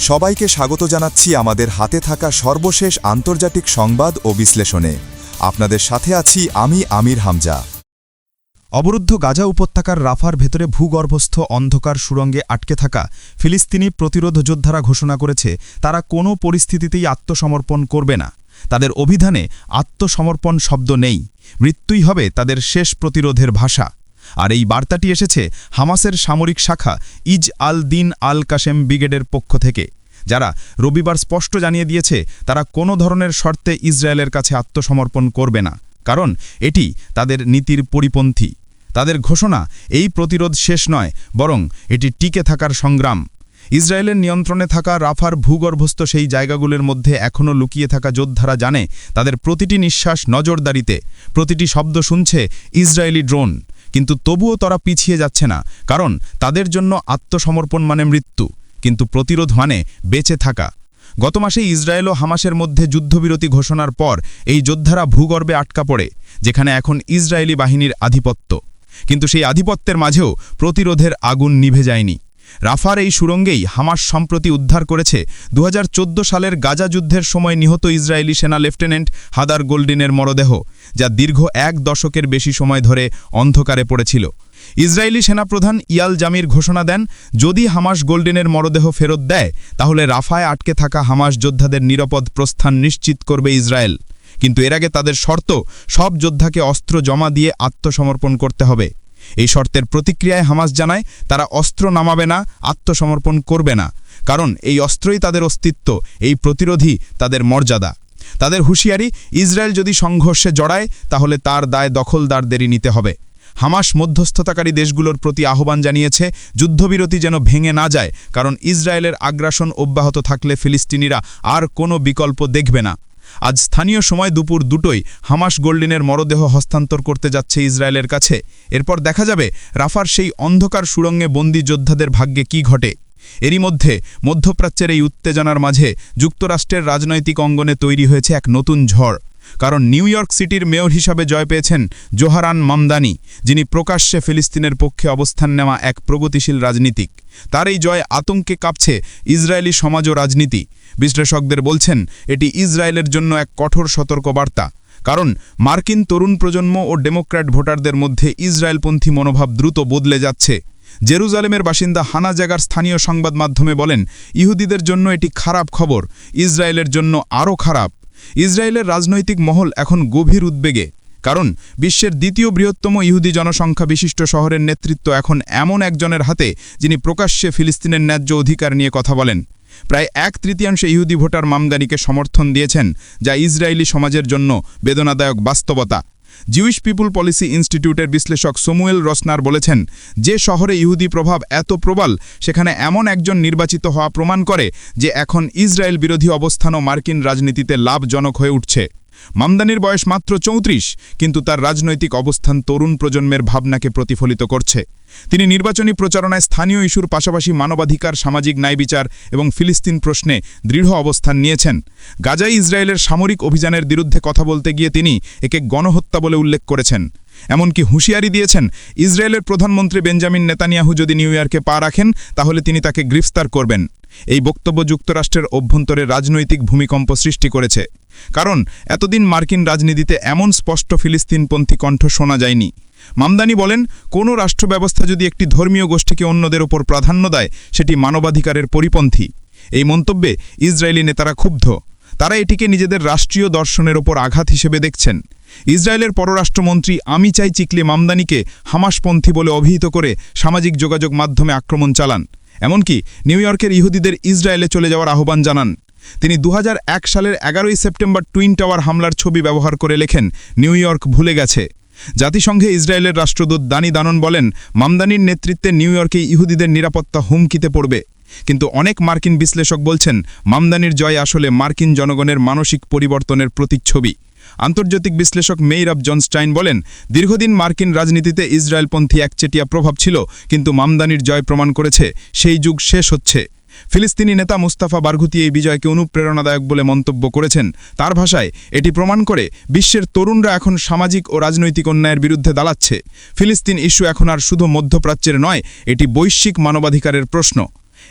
সবাইকে স্বাগত জানাচ্ছি আমাদের হাতে থাকা সর্বশেষ আন্তর্জাতিক সংবাদ ও বিশ্লেষণে। আপনাদের সাথে আছি আমি আমির হামজা। অবরুদ্ধ গাজা উপত্যকার রাফার ভেতরে ভূগর্ভস্থ অন্ধকার সুরঙ্গে আটকে থাকা ফিলিস্তিনি প্রতিরোধ যোদ্ধারা ঘোষণা করেছে, তারা কোনো পরিস্থিতিতেই আত্মসমর্পণ করবে না। তাদের অভিধানে আত্মসমর্পণ শব্দ নেই। মৃত্যুই হবে তাদের শেষ প্রতিরোধের ভাষা। আর এই বার্তাটি এসেছে হামাসের সামরিক শাখা ইজ আল দিন আল কাশেম ব্রিগেডের পক্ষ থেকে। যারা রবিবার স্পষ্ট জানিয়ে দিয়েছে, তারা কোনো ধরনের শর্তে ইসরায়েলের কাছে আত্মসমর্পণ করবে না, কারণ এটি তাদের নীতির পরিপন্থী। তাদের ঘোষণা এই প্রতিরোধ শেষ নয়, বরং এটি টিকে থাকার সংগ্রাম। ইসরায়েলের নিয়ন্ত্রণে থাকা রাফার ভূগর্ভস্থ সেই জায়গাগুলোর মধ্যে এখনও লুকিয়ে থাকা যোদ্ধারা জানে তাদের প্রতিটি নিঃশ্বাস নজরদারিতে। প্রতিটি শব্দ শুনছে ইসরায়েলি ড্রোন। কিন্তু তবুও তারা পিছিয়ে যাচ্ছে না, কারণ তাদের জন্য আত্মসমর্পণ মানে মৃত্যু, কিন্তু প্রতিরোধ মানে বেঁচে থাকা। গত মাসে ইসরায়েল ও হামাসের মধ্যে যুদ্ধবিরতি ঘোষণার পর এই যোদ্ধারা ভূগর্ভে আটকা পড়ে, যেখানে এখন ইসরায়েলি বাহিনীর আধিপত্য। কিন্তু সেই আধিপত্যের মাঝেও প্রতিরোধের আগুন নিভে যায়নি। রাফার এই সুরঙ্গেই হামাস সম্প্রতি উদ্ধার করেছে দু হাজার চোদ্দ সালের গাজা যুদ্ধের সময় নিহত ইসরায়েলি সেনা লেফটেন্যান্ট হাদার গোল্ডিনের মরদেহ, যা দীর্ঘ এক দশকের বেশি সময় ধরে অন্ধকারে পড়েছিল। ইসরায়েলি সেনাপ্রধান ইয়াল জামির ঘোষণা দেন, যদি হামাস গোল্ডেনের মরদেহ ফেরত দেয়, তাহলে রাফায় আটকে থাকা হামাস যোদ্ধাদের নিরাপদ প্রস্থান নিশ্চিত করবে ইসরায়েল। কিন্তু এর আগে তাদের শর্ত, সব যোদ্ধাকে অস্ত্র জমা দিয়ে আত্মসমর্পণ করতে হবে। এই শর্তের প্রতিক্রিয়ায় হামাস জানায়, তারা অস্ত্র নামাবে না, আত্মসমর্পণ করবে না। কারণ এই অস্ত্রই তাদের অস্তিত্ব, এই প্রতিরোধী তাদের মর্যাদা। তাদের হুঁশিয়ারি, ইসরায়েল যদি সংঘর্ষে জড়ায়, তাহলে তার দায় দখলদারদেরই নিতে হবে। হামাস মধ্যস্থতাকারী দেশগুলোর প্রতি আহ্বান জানিয়েছে, যুদ্ধবিরতি যেন ভেঙে না যায়, কারণ ইসরায়েলের আগ্রাসন অব্যাহত থাকলে ফিলিস্তিনিরা আর কোনো বিকল্প দেখবে না। আজ স্থানীয় সময় দুপুর দুটোই হামাস গোল্ডিনের মরদেহ হস্তান্তর করতে যাচ্ছে ইসরায়েলের কাছে। এরপর দেখা যাবে রাফার সেই অন্ধকার সুরঙ্গে বন্দী যোদ্ধাদের ভাগ্যে কি ঘটে। এরই মধ্যে মধ্যপ্রাচ্যের এই উত্তেজনার মাঝে যুক্তরাষ্ট্রের রাজনৈতিক অঙ্গনে তৈরি হয়েছে এক নতুন ঝড়। কারণ নিউ ইয়র্ক সিটির মেয়র হিসাবে জয় পেয়েছেন জোহারান মামদানি, যিনি প্রকাশ্যে ফিলিস্তিনের পক্ষে অবস্থান নেওয়া এক প্রগতিশীল রাজনীতিক। তার এই জয় আতঙ্কে কাঁপছে ইসরায়েলি সমাজ ও রাজনীতি। বিশ্লেষকদের বলছেন, এটি ইসরায়েলের জন্য এক কঠোর সতর্কবার্তা। কারণ মার্কিন তরুণ প্রজন্ম ও ডেমোক্র্যাট ভোটারদের মধ্যে ইসরায়েলপন্থী মনোভাব দ্রুত বদলে যাচ্ছে। জেরুজালেমের বাসিন্দা হানা জাগার স্থানীয় সংবাদ মাধ্যমে বলেন, ইহুদিদের জন্য এটি খারাপ খবর, ইসরায়েলের জন্য আরও খারাপ। ইসরায়েলের রাজনৈতিক মহল এখন গভীর উদ্বেগে। কারণ বিশ্বের দ্বিতীয় বৃহত্তম ইহুদি জনসংখ্যা বিশিষ্ট শহরের নেতৃত্ব এখন এমন একজনের হাতে, যিনি প্রকাশ্যে ফিলিস্তিনের ন্যায্য অধিকার নিয়ে কথা বলেন। প্রায় এক তৃতীয়াংশ ইহুদি ভোটার মামদানিকে সমর্থন দিয়েছেন, যা ইসরায়েলি সমাজের জন্য বেদনাদায়ক বাস্তবতা। জিউইশ পিপুল পলিসি ইনস্টিটিউটের বিশ্লেষক সমুয়েল রসনার বলেছেন, যে শহরে ইহুদি প্রভাব এত প্রবল, সেখানে এমন একজন নির্বাচিত হওয়া প্রমাণ করে যে এখন ইসরায়েল বিরোধী অবস্থানও মার্কিন রাজনীতিতে লাভজনক হয়ে উঠছে। মামদানির বয়স মাত্র চৌত্রিশ, কিন্তু তার রাজনৈতিক অবস্থান তরুণ প্রজন্মের ভাবনাকে প্রতিফলিত করছে। তিনি নির্বাচনী প্রচারণায় স্থানীয় ইস্যুর পাশাপাশি মানবাধিকার, সামাজিক ন্যায়বিচার এবং ফিলিস্তিন প্রশ্নে দৃঢ় অবস্থান নিয়েছেন। গাজাই ইসরায়েলের সামরিক অভিযানের বিরুদ্ধে কথা বলতে গিয়ে তিনি একে গণহত্যা বলে উল্লেখ করেছেন। এমনকি হুঁশিয়ারি দিয়েছেন, ইসরায়েলের প্রধানমন্ত্রী বেঞ্জামিন নেতানিয়াহু যদি নিউ ইয়র্কে পা রাখেন, তাহলে তিনি তাকে গ্রেফতার করবেন। এই বক্তব্য যুক্তরাষ্ট্রের অভ্যন্তরে রাজনৈতিক ভূমিকম্প সৃষ্টি করেছে। কারণ, এতদিন মার্কিন রাজনীতিতে এমন স্পষ্ট ফিলিস্তিনপন্থী কণ্ঠ শোনা যায়নি। মামদানি বলেন, কোনো রাষ্ট্র ব্যবস্থা যদি একটি ধর্মীয় গোষ্ঠীকে অন্যদের ওপর প্রাধান্য দেয়, সেটি মানবাধিকারের পরিপন্থী। এই মন্তব্যে ইসরায়েলি নেতারা ক্ষুব্ধ। তারা এটিকে নিজেদের রাষ্ট্রীয় দর্শনের ওপর আঘাত হিসেবে দেখছেন। ইসরায়েলের পররাষ্ট্রমন্ত্রী আমি চাই চিকলে মামদানিকে হামাসপন্থী বলে অভিহিত করে সামাজিক যোগাযোগ মাধ্যমে আক্রমণ চালান। এমনকি নিউ ইয়র্কের ইহুদিদের ইসরায়েলে চলে যাওয়ার আহ্বান জানান। তিনি দু হাজার এক সালের এগারোই সেপ্টেম্বর টুইন টাওয়ার হামলার ছবি ব্যবহার করে লেখেন, নিউ ইয়র্ক ভুলে গেছে। জাতিসংঘে ইসরায়েলের রাষ্ট্রদূত দানি দানন বলেন, মামদানির নেতৃত্বে নিউ ইয়র্কে ইহুদিদের নিরাপত্তা হুমকিতে পড়বে। কিন্তু অনেক মার্কিন বিশ্লেষক বলছেন, মামদানির জয় আসলে মার্কিন জনগণের মানসিক পরিবর্তনের প্রতিচ্ছবি। আন্তর্জাতিক বিশ্লেষক মেইরাব জনস্টাইন বলেন, দীর্ঘদিন মার্কিন রাজনীতিতে ইসরায়েলপন্থী একচেটিয়া প্রভাব ছিল, কিন্তু মামদানির জয় প্রমাণ করেছে, সেই যুগ শেষ হচ্ছে। ফিলিস্তিনি নেতা মুস্তাফা বারঘুতি এই বিজয়কে অনুপ্রেরণাদায়ক বলে মন্তব্য করেছেন। তার ভাষায়, এটি প্রমাণ করে বিশ্বের তরুণরা এখন সামাজিক ও রাজনৈতিক অন্যায়ের বিরুদ্ধে দাঁড়াচ্ছে। ফিলিস্তিন ইস্যু এখন আর শুধু মধ্যপ্রাচ্যের নয়, এটি বৈশ্বিক মানবাধিকারের প্রশ্ন।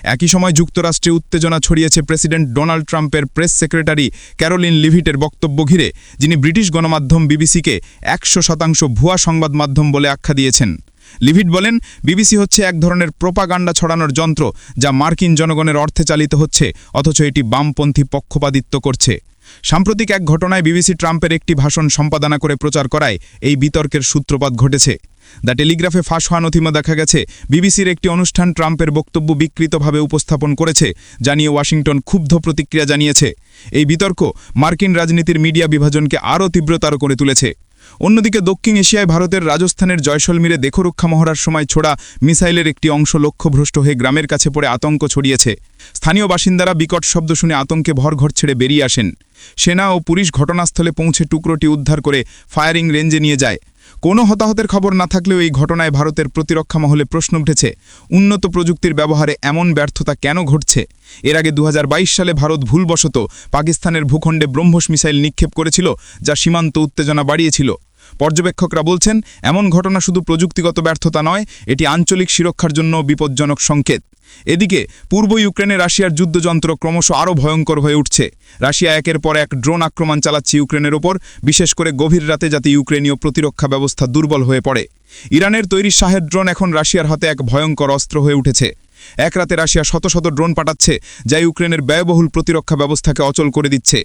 একই সময় যুক্তরাষ্ট্রে উত্তেজনা ছড়িয়েছে প্রেসিডেন্ট ডোনাল্ড ট্রাম্পের প্রেস সেক্রেটারি ক্যারোলিন লিভিটের বক্তব্য ঘিরে, যিনি ব্রিটিশ গণমাধ্যম বিবিসিকে একশো শতাংশ ভুয়া সংবাদ মাধ্যম বলে আখ্যা দিয়েছেন। লিভিট বলেন, বিবিসি হচ্ছে এক ধরনের প্রোপাগান্ডা ছড়ানোর যন্ত্র যা মার্কিন জনগণের অর্থে চালিত হচ্ছে, অথচ এটি বামপন্থী পক্ষপাতিত্ব করছে। সাম্প্রতিক এক ঘটনায় বিবিসি ট্রাম্পের একটি ভাষণ সম্পাদনা করে প্রচার করায় এই বিতর্কের সূত্রপাত ঘটেছে। দ্য টেলিগ্রাফে ফাঁস হওয়া নথিমা দেখা গেছে, বিবিসির একটি অনুষ্ঠান ট্রাম্পের বক্তব্য বিকৃতভাবে উপস্থাপন করেছে জানিয়ে ওয়াশিংটন ক্ষুব্ধ প্রতিক্রিয়া জানিয়েছে। এই বিতর্ক মার্কিন রাজনীতির মিডিয়া বিভাজনকে আরও তীব্রতর করে তুলেছে। অন্যদিকে দক্ষিণ এশিয়ায় ভারতের রাজস্থানের জয়সলমীরে দেখরক্ষা মহড়ার সময় ছোড়া মিসাইলের একটি অংশ লক্ষ্যভ্রষ্ট হয়ে গ্রামের কাছে পড়ে আতঙ্ক ছড়িয়েছে। স্থানীয় বাসিন্দারা বিকট শব্দ শুনে আতঙ্কে ভরঘর ছেড়ে বেরিয়ে আসেন। সেনা ও পুলিশ ঘটনাস্থলে পৌঁছে টুকরোটি উদ্ধার করে ফায়ারিং রেঞ্জে নিয়ে যায়। কোনো হতাহতের খবর না থাকলেও এই ঘটনায় ভারতের প্রতিরক্ষা মহলে প্রশ্ন উঠেছে, উন্নত প্রযুক্তির ব্যবহারে এমন ব্যর্থতা কেন ঘটছে? এর আগে দু হাজার বাইশ সালে ভারত ভুলবশত পাকিস্তানের ভূখণ্ডে ব্রহ্মস মিসাইল নিক্ষেপ করেছিল, যা সীমান্ত উত্তেজনা বাড়িয়েছিল। পর্যবেক্ষকরা বলছেন, এমন ঘটনা শুধু প্রযুক্তিগত ব্যর্থতা নয়, এটি আঞ্চলিক সুরক্ষার জন্য বিপজ্জনক সংকেত। এদিকে, পূর্ব ইউক্রেনে রাশিয়ার যুদ্ধযন্ত্র ক্রমশ আরও ভয়ঙ্কর হয়ে উঠছে। রাশিয়া একের পর এক ড্রোন আক্রমণ চালাচ্ছে ইউক্রেনের ওপর, বিশেষ করে গভীর রাতে যাতে ইউক্রেনীয় প্রতিরক্ষা ব্যবস্থা দুর্বল হয়ে পড়ে। ইরানের তৈরি শাহের ড্রোন এখন রাশিয়ার হাতে এক ভয়ঙ্কর অস্ত্র হয়ে উঠেছে। এক রাতে রাশিয়া শত শত ড্রোন পাঠাচ্ছে, যা ইউক্রেনের ব্যয়বহুল প্রতিরক্ষা ব্যবস্থাকে অচল করে দিচ্ছে।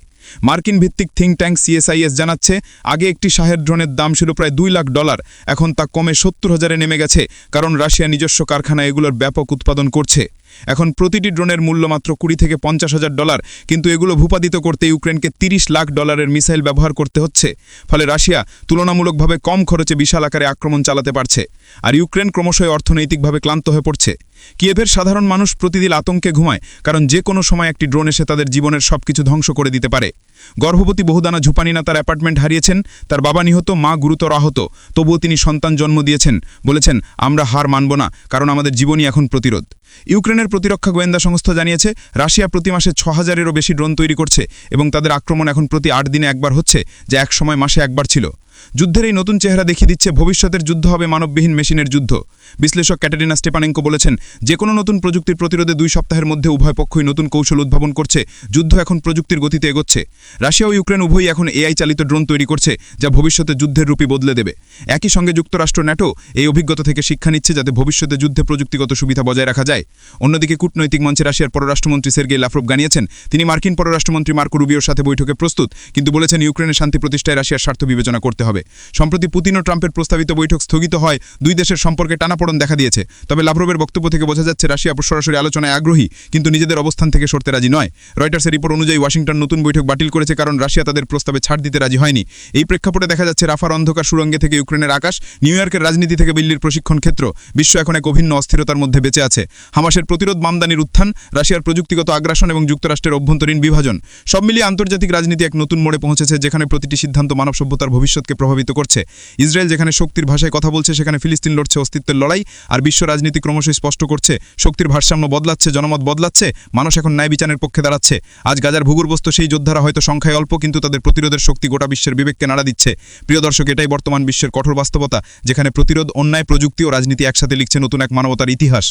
মার্কিন ভিত্তিক থিঙ্ক ট্যাঙ্ক সিএসআইএস জানাচ্ছে, আগে একটি শাহের ড্রোনের দাম ছিল প্রায় দুই লাখ ডলার, এখন তা কমে সত্তর হাজারে নেমে গেছে, কারণ রাশিয়া নিজস্ব কারখানা এগুলোর ব্যাপক উৎপাদন করছে। এখন প্রতিটি ড্রোনের মূল্য মাত্র কুড়ি থেকে পঞ্চাশ হাজার ডলার, কিন্তু এগুলো ভূপাদিত করতে ইউক্রেনকে তিরিশ লাখ ডলারের মিসাইল ব্যবহার করতে হচ্ছে। ফলে রাশিয়া তুলনামূলকভাবে কম খরচে বিশাল আকারে আক্রমণ চালাতে পারছে, আর ইউক্রেন ক্রমশই অর্থনৈতিকভাবে ক্লান্ত হয়ে পড়ছে। কিয়েভের সাধারণ মানুষ প্রতিদিন আতঙ্কে ঘুমায়, কারণ যে কোনো সময় একটি ড্রোন এসে তাদের জীবনের সবকিছু ধ্বংস করে দিতে পারে। গর্ভবতী বহুদানা ঝুপানিনা তার অ্যাপার্টমেন্ট হারিয়েছেন, তার বাবা নিহত, মা গুরুতর আহত, তবুও তিনি সন্তান জন্ম দিয়েছেন, বলেছেন, আমরা হার মানব না, কারণ আমাদের জীবনই এখন প্রতিরোধ। ইউক্রেনের প্রতিরক্ষা গোয়েন্দা সংস্থা জানিয়েছে, রাশিয়া প্রতি মাসে ছ হাজারেরও বেশি ড্রোন তৈরি করছে এবং তাদের আক্রমণ এখন প্রতি আট দিনে একবার হচ্ছে, যা এক সময় মাসে একবার ছিল। যুদ্ধের এই নতুন চেহারা দেখিয়ে দিচ্ছে, ভবিষ্যতের যুদ্ধ হবে মানববিহীন মেশিনের যুদ্ধ। বিশ্লেষক ক্যাটারিনা স্টেপানেঙ্কো বলেছেন যে কোনো নতুন প্রযুক্তির প্রতিরোধে দুই সপ্তাহের মধ্যে উভয় পক্ষই নতুন কৌশল উদ্ভাবন করছে, যুদ্ধ এখন প্রযুক্তির গতিতে এগোচ্ছে। রাশিয়া ও ইউক্রেন উভয়ই এখন এআই চালিত ড্রোন তৈরি করছে, যা ভবিষ্যতে যুদ্ধের রূপই বদলে দেবে। একই সঙ্গে যুক্তরাষ্ট্র ন্যাটো এই অভিজ্ঞতা থেকে শিক্ষা নিচ্ছে যাতে ভবিষ্যতে যুদ্ধে প্রযুক্তিগত সুবিধা বজায় রাখা যায়। অন্যদিকে কূটনৈতিক মঞ্চে রাশিয়ার পররাষ্ট্রমন্ত্রী সের্গেই লাফরোভ জানিয়েছেন, তিনি মার্কিন পররাষ্ট্রমন্ত্রী মার্কো রুবিওর সাথে বৈঠকে প্রস্তুত, কিন্তু বলেছেন ইউক্রেনের শান্তি প্রতিষ্ঠায় রাশিয়ার স্বার্থ বিবেচনা করতে হবে। সম্প্রতি পুতিন ও ট্রাম্পের প্রস্তাবিত বৈঠক স্থগিত হয়, দুই দেশের সম্পর্কে টানাপোড়ন দেখা দিয়েছে। তবে লাভরোভের বক্তব্য থেকে বোঝা যাচ্ছে, রাশিয়া সরাসরি আলোচনায় আগ্রহী, কিন্তু নিজেদের অবস্থান থেকে সরতে রাজি নয়। রয়টার্সের রিপোর্ট অনুযায়ী ওয়াশিংটন নতুন বৈঠক বাতিল করেছে কারণ রাশিয়া তাদের প্রস্তাবে ছাড় দিতে রাজি হয়নি। এই প্রেক্ষাপটে দেখা যাচ্ছে, রাফার অন্ধকার সুরঙ্গে থেকে ইউক্রেনের আকাশ, নিউ ইয়র্কের রাজনীতি থেকে দিল্লির প্রশিক্ষণ ক্ষেত্র, বিশ্ব এখন এক অভিন্ন অস্থিরতার মধ্যে বেঁচে আছে। হামাসের প্রতিরোধ মামদানির উত্থান, রাশিয়ার প্রযুক্তিগত আগ্রাসন এবং যুক্তরাষ্ট্রের অভ্যন্তরীণ বিভাজন, সব মিলিয়ে আন্তর্জাতিক রাজনীতি এক নতুন মোড়ে পৌঁছেছে, যেখানে প্রতিটি সিদ্ধান্ত মানব সভ্যতার ভবিষ্যৎকে প্রভাবিত করছে। ইসরায়েল যেখানে শক্তির ভাষায় কথা বলছে, সেখানে ফিলিস্তিন লড়ছে অস্তিত্বের লড়াই, আর বিশ্ব রাজনীতি ক্রমশই স্পষ্ট করছে। শক্তির ভারসাম্য বদলাচ্ছে, জনমত বদলাচ্ছে, মানুষ এখন ন্যায় বিচারের পক্ষে দাঁড়াচ্ছে। আজ গাজার ভূগর্ভস্থ সেই যোদ্ধারা হয়তো সংখ্যায় অল্প, কিন্তু তাদের প্রতিরোধের শক্তি গোটা বিশ্বের বিবেককে নাড়া দিচ্ছে। প্রিয় দর্শক, এটাই বর্তমান বিশ্বের কঠোর বাস্তবতা, যেখানে প্রতিরোধ, অন্যায়, প্রযুক্তি ও রাজনীতি একসাথে লিখছে নতুন এক মানবতার ইতিহাস।